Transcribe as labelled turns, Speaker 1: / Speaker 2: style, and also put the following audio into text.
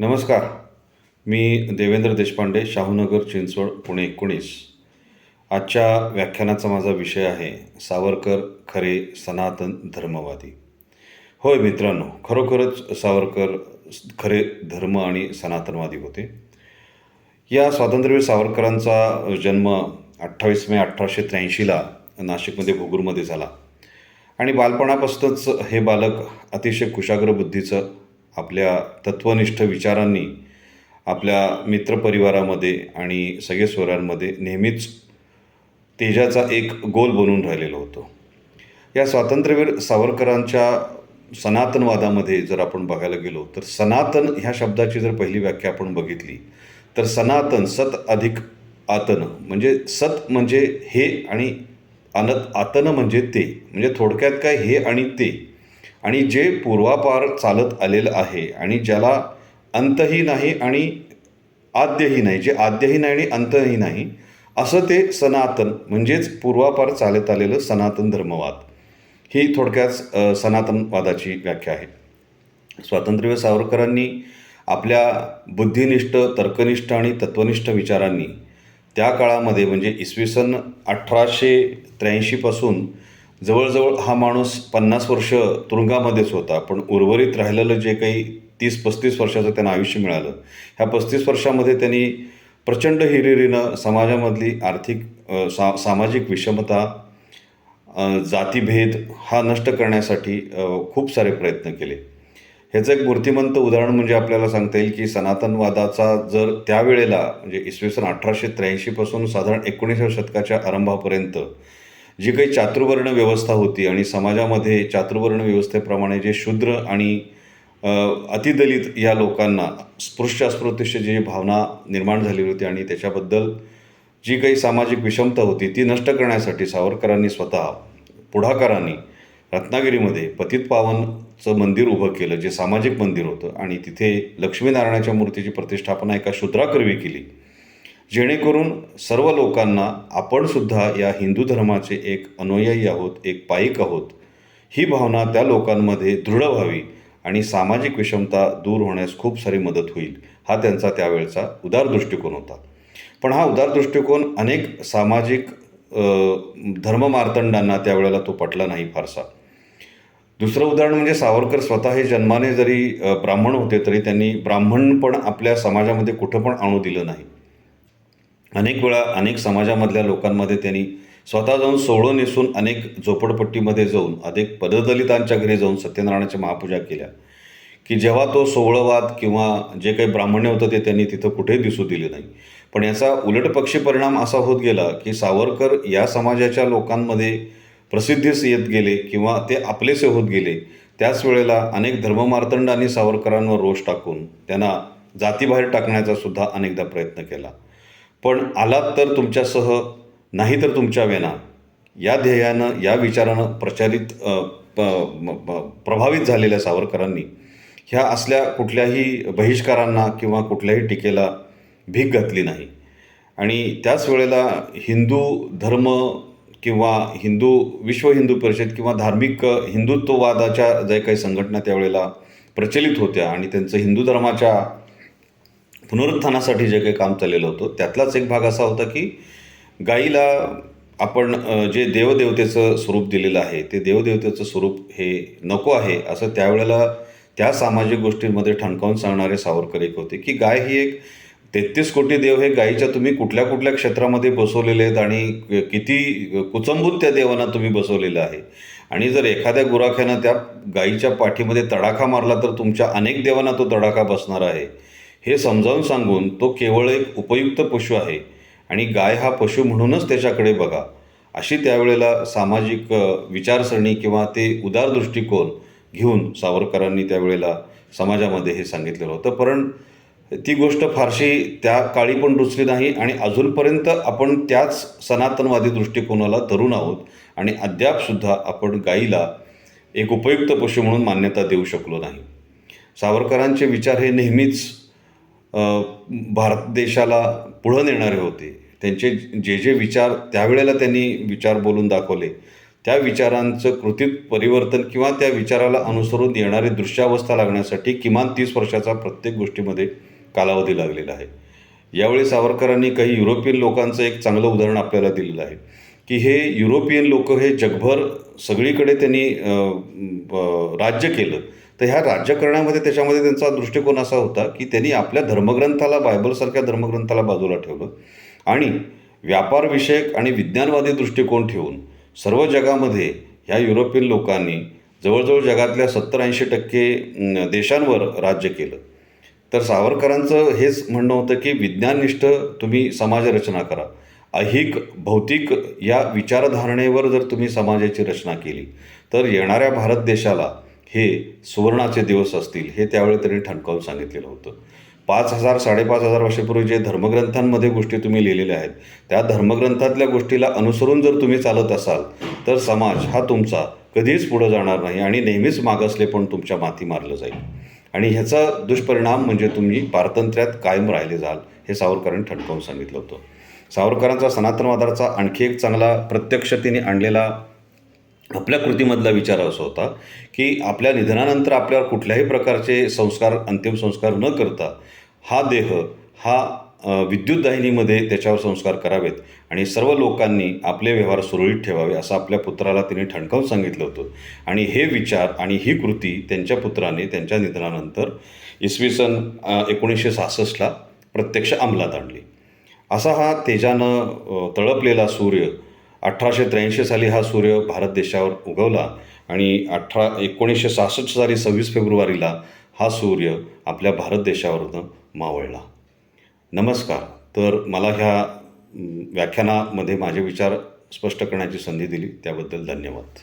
Speaker 1: नमस्कार. मी देवेंद्र देशपांडे शाहूनगर चिंचवड पुणे एकोणीस. आजच्या व्याख्यानाचा माझा विषय आहे सावरकर खरे सनातन धर्मवादी. होय मित्रांनो खरोखरच सावरकर खरे धर्म आणि सनातनवादी होते. या स्वातंत्र्यवीर सावरकरांचा जन्म अठ्ठावीस मे अठराशे त्र्याऐंशीला नाशिकमध्ये घुगूरमध्ये झाला. आणि बालपणापासूनच हे बालक अतिशय कुशाग्र बुद्धीचं आपल्या तत्वनिष्ठ विचारांनी आपल्या मित्रपरिवारामध्ये आणि सगळे स्वरांमध्ये नेहमीच तेजाचा एक गोल बनून राहिलेलो होतो. या स्वातंत्र्यवीर सावरकरांच्या सनातनवादामध्ये जर आपण बघायला गेलो तर सनातन ह्या शब्दाची जर पहिली व्याख्या आपण बघितली तर सनातन सत अधिक आतन म्हणजे सत म्हणजे हे आणि अनत आतन म्हणजे ते म्हणजे थोडक्यात काय हे आणि ते. आणि जे पूर्वापार चालत आलेलं आहे आणि ज्याला अंतही नाही आणि आद्यही नाही जे आद्यही नाही आणि अंतही नाही असं ते सनातन म्हणजेच पूर्वापार चालत आलेलं सनातन धर्मवाद. ही थोडक्यात सनातनवादाची व्याख्या आहे. स्वातंत्र्यवीर सावरकरांनी आपल्या बुद्धिनिष्ठ तर्कनिष्ठ आणि तत्वनिष्ठ विचारांनी त्या काळामध्ये म्हणजे इसवी सन अठराशे त्र्याऐंशीपासून जवळजवळ हा माणूस पन्नास वर्ष तुरुंगामध्येच होता पण उर्वरित राहिलेलं जे काही तीस पस्तीस वर्षाचं त्यांना आयुष्य मिळालं. ह्या पस्तीस वर्षामध्ये त्यांनी प्रचंड हिरिरीनं समाजामधली आर्थिक सा सामाजिक विषमता जातीभेद हा नष्ट करण्यासाठी खूप सारे प्रयत्न केले. ह्याचं एक मूर्तिमंत उदाहरण म्हणजे आपल्याला सांगता येईल की सनातनवादाचा जर त्यावेळेला म्हणजे इसवी सन अठराशे त्र्याऐंशीपासून साधारण एकोणीसाव्या शतकाच्या आरंभापर्यंत जी काही चातुर्वर्ण व्यवस्था होती आणि समाजामध्ये चातुर्वर्ण व्यवस्थेप्रमाणे जे शूद्र आणि अतिदलित या लोकांना स्पृश्य अस्पृश्य जी भावना निर्माण झाली होती आणि त्याच्याबद्दल जी काही सामाजिक विषमता होती ती नष्ट करण्यासाठी सावरकरांनी स्वतः पुढाकारांनी रत्नागिरीमध्ये पतित पावनचं मंदिर उभं केलं जे सामाजिक मंदिर होतं आणि तिथे लक्ष्मीनारायणाच्या मूर्तीची प्रतिष्ठापना एका शूद्राकर्वी केली. जेणेकरून सर्व लोकांना आपणसुद्धा या हिंदू धर्माचे एक अनुयायी आहोत एक पाईक आहोत. ही भावना त्या लोकांमध्ये दृढ व्हावी आणि सामाजिक विषमता दूर होण्यास खूप सारी मदत होईल हा त्यांचा त्यावेळचा उदार दृष्टिकोन होता. पण हा उदार दृष्टिकोन अनेक सामाजिक धर्ममार्तंडांना त्यावेळेला तो पटला नाही फारसा. दुसरं उदाहरण म्हणजे सावरकर स्वतः हे जन्माने जरी ब्राह्मण होते तरी त्यांनी ब्राह्मणपण आपल्या समाजामध्ये कुठं पण आणू दिलं नाही. अनेक वेळा अनेक समाजामधल्या लोकांमध्ये त्यांनी स्वतः जाऊन सोळं नेसून अनेक झोपडपट्टीमध्ये जाऊन अनेक पददलितांच्या घरी जाऊन सत्यनारायणाच्या महापूजा केल्या. की जेव्हा तो सोहळवाद किंवा जे काही ब्राह्मण्य होतं ते त्यांनी तिथं कुठेही दिसू दिले नाही. पण याचा उलटपक्षी परिणाम असा होत गेला की सावरकर या समाजाच्या लोकांमध्ये प्रसिद्धीस येत गेले किंवा ते आपलेसे होत गेले. त्याच वेळेला अनेक धर्ममार्तंडांनी सावरकरांवर रोष टाकून त्यांना जातीबाहेर टाकण्याचा सुद्धा अनेकदा प्रयत्न केला. पण आलात तर तुमच्यासह नाही तर तुमच्या वेना या ध्येयानं या विचारानं प्रचारित प, प्रभावित झालेल्या सावरकरांनी ह्या असल्या कुठल्याही बहिष्कारांना किंवा कुठल्याही टीकेला भीक घातली नाही. आणि त्याच वेळेला हिंदू धर्म किंवा हिंदू विश्व हिंदू परिषद किंवा धार्मिक हिंदुत्ववादाच्या ज्या काही संघटना त्यावेळेला प्रचलित होत्या आणि त्यांचं हिंदू धर्माच्या पुनरुत्थानासाठी जे काही काम चाललेलं होतं त्यातलाच एक भाग असा होता की गाईला आपण जे देवदेवतेचं स्वरूप दिलेलं आहे ते देवदेवतेचं स्वरूप हे नको आहे असं त्यावेळेला त्या सामाजिक गोष्टींमध्ये ठणकावून सांगणारे सावरकर एक होते की गाय ही एक तेहतीस कोटी देव हे गायीच्या तुम्ही कुठल्या कुठल्या क्षेत्रामध्ये बसवलेले आहेत आणि किती कुचंबूत त्या देवांना तुम्ही बसवलेलं आहे. आणि जर एखाद्या गुराख्यानं त्या गायीच्या पाठीमध्ये तडाखा मारला तर तुमच्या अनेक देवांना तो तडाखा बसणार आहे. हे समजावून सांगून तो केवळ एक उपयुक्त पशु आहे आणि गाय हा पशु म्हणूनच त्याच्याकडे बघा. अशी त्यावेळेला सामाजिक विचारसरणी किंवा ते उदार दृष्टिकोन घेऊन सावरकरांनी त्यावेळेला समाजामध्ये हे सांगितलेलं होतं. पण ती गोष्ट फारशी त्या काळी पण रुचली नाही आणि अजूनपर्यंत आपण त्याच सनातनवादी दृष्टिकोनाला धरून आहोत आणि अद्यापसुद्धा आपण गाईला एक उपयुक्त पशु म्हणून मान्यता देऊ शकलो नाही. सावरकरांचे विचार हे नेहमीच भारत देशाला पुढं नेणारे होते. त्यांचे जे जे विचार त्यावेळेला त्यांनी विचार बोलून दाखवले. त्या विचारांचं कृतीत परिवर्तन किंवा त्या विचाराला अनुसरून येणारी दृश्यावस्था लागण्यासाठी किमान तीस वर्षाचा प्रत्येक गोष्टीमध्ये कालावधी लागलेला आहे. यावेळी सावरकरांनी काही युरोपियन लोकांचं एक चांगलं उदाहरण आपल्याला दिलेलं आहे. की हे युरोपियन लोक हे जगभर सगळीकडे त्यांनी राज्य केलं. तर ह्या राज्य करण्यामध्ये त्याच्यामध्ये त्यांचा दृष्टिकोन असा होता की त्यांनी आपल्या धर्मग्रंथाला बायबलसारख्या धर्मग्रंथाला बाजूला ठेवलं. आणि व्यापारविषयक आणि विज्ञानवादी दृष्टिकोन ठेवून सर्व जगामध्ये ह्या युरोपियन लोकांनी जवळजवळ जगातल्या सत्तर ऐंशी टक्के देशांवर राज्य केलं. तर सावरकरांचं हेच म्हणणं होतं की विज्ञाननिष्ठ तुम्ही समाजरचना करा. अहिक भौतिक या विचारधारणेवर जर तुम्ही समाजाची रचना केली तर येणाऱ्या भारत देशाला हे सुवर्णाचे दिवस असतील हे त्यावेळी त्यांनी ठणकावून सांगितलेलं होतं. पाच हजार साडेपाच हजार वर्षापूर्वी जे धर्मग्रंथांमध्ये गोष्टी तुम्ही लिहिलेल्या आहेत त्या धर्मग्रंथातल्या गोष्टीला अनुसरून जर तुम्ही चालत असाल तर समाज हा तुमचा कधीच पुढं जाणार नाही आणि नेहमीच मागासले पण तुमच्या माथी मारलं जाईल. आणि ह्याचा दुष्परिणाम म्हणजे तुम्ही पारतंत्र्यात कायम राहिले जाल हे सावरकरांनी ठणकावून सांगितलं होतं. सावरकरांचा सनातनवादाचा आणखी एक चांगला प्रत्यक्ष तिने आणलेला आपल्या कृतीमधला विचार असा होता की आपल्या निधनानंतर आपल्यावर कुठल्याही प्रकारचे संस्कार अंतिम संस्कार न करता हा देह हा विद्युतदाहिनीमध्ये त्याच्यावर संस्कार करावेत आणि सर्व लोकांनी आपले व्यवहार सुरळीत ठेवावे असं आपल्या पुत्राला तिने ठणकावून सांगितलं होतं. आणि हे विचार आणि ही कृती त्यांच्या पुत्राने त्यांच्या निधनानंतर इसवी सन एकोणीसशे सहासष्टला प्रत्यक्ष अंमलात आणली. असा हा तेजानं तळपलेला सूर्य अठराशे त्र्याऐंशी साली हा सूर्य भारत देशावर उगवला आणि अठरा एकोणीसशे सहासष्ट साली सव्वीस फेब्रुवारीला हा सूर्य आपल्या भारत देशावरनं मावळला. नमस्कार. तर मला ह्या व्याख्यानामध्ये माझे विचार स्पष्ट करण्याची संधी दिली. त्याबद्दल धन्यवाद.